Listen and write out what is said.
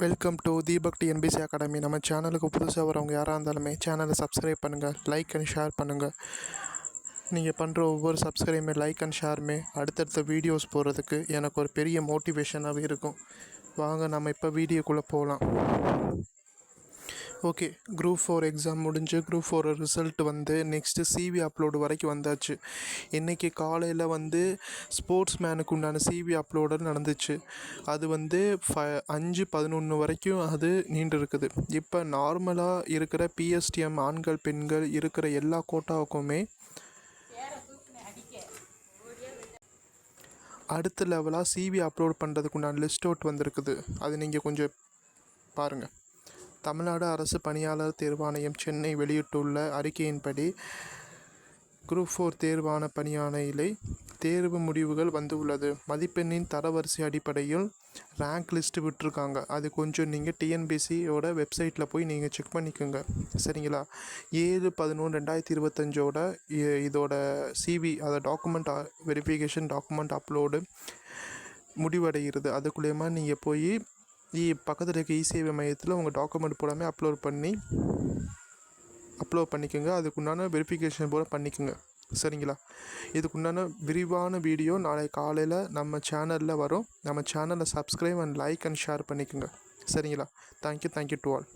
Welcome to Deepak TNPSC academy நம்ம சேனலுக்கு புதுசாக வரவங்க யாராக இருந்தாலுமே சேனலை சப்ஸ்கிரைப் பண்ணுங்கள் லைக் அண்ட் ஷேர் பண்ணுங்கள் நீங்கள் பண்ணுற ஒவ்வொரு சப்ஸ்கிரைபுமே லைக் அண்ட் ஷேருமே அடுத்தடுத்த வீடியோஸ் போடுறதுக்கு எனக்கு ஒரு பெரிய மோட்டிவேஷனாகவே இருக்கும். வாங்க நம்ம இப்போ வீடியோக்குள்ளே போகலாம் ஓகே குரூப் ஃபோர் எக்ஸாம் முடிஞ்சு குரூப் ஃபோர் ரிசல்ட் வந்து நெக்ஸ்ட்டு சிவி அப்லோடு வரைக்கும் வந்தாச்சு. இன்றைக்கி காலையில் வந்து ஸ்போர்ட்ஸ் மேனுக்கு உண்டான சிவி அப்லோடு நடந்துச்சு. அது வந்து ஃப அஞ்சு பதினொன்று வரைக்கும் அது நீண்டு இருக்குது இப்போ நார்மலாக இருக்கிற பிஎஸ்டிஎம் ஆண்கள் பெண்கள் இருக்கிற எல்லா கோட்டாவுக்குமே அடுத்த லெவலாக சிவி அப்லோட் பண்ணுறதுக்கு உண்டான லிஸ்ட் அவுட் வந்திருக்குது. அது நீங்கள் கொஞ்சம் பாருங்கள் தமிழ்நாடு அரசு பணியாளர் தேர்வாணையம் சென்னை வெளியிட்டுள்ள அறிக்கையின்படி குரூப் ஃபோர் தேர்வான பணியாணையிலே தேர்வு முடிவுகள் வந்துள்ளது. மதிப்பெண்ணின் தரவரிசை அடிப்படையில் ரேங்க் லிஸ்ட்டு விட்டுருக்காங்க. அது கொஞ்சம் நீங்கள் டிஎன்பிசியோட வெப்சைட்டில் போய் நீங்கள் செக் பண்ணிக்கோங்க. சரிங்களா? ஏழு பதினொன்று ரெண்டாயிரத்தி இருபத்தஞ்சோட இதோட சிவி அதை டாக்குமெண்ட் வெரிஃபிகேஷன் டாக்குமெண்ட் அப்லோடு முடிவடைகிறது. அதுக்குள்ளேயுமா நீங்கள் போய் பக்கத்தில் இருக்க இசேவை மையத்தில் உங்கள் டாக்குமெண்ட் பூராமே அப்லோட் பண்ணி அப்லோட் பண்ணிக்கோங்க. அதுக்குண்டான வெரிஃபிகேஷன் பூரா பண்ணிக்கோங்க. சரிங்களா? இதுக்குண்டான விரிவான வீடியோ நாளை காலையில் நம்ம சேனலில் வரும். நம்ம சேனலை subscribe and like and share பண்ணிக்கோங்க. சரிங்களா? Thank you thank you to all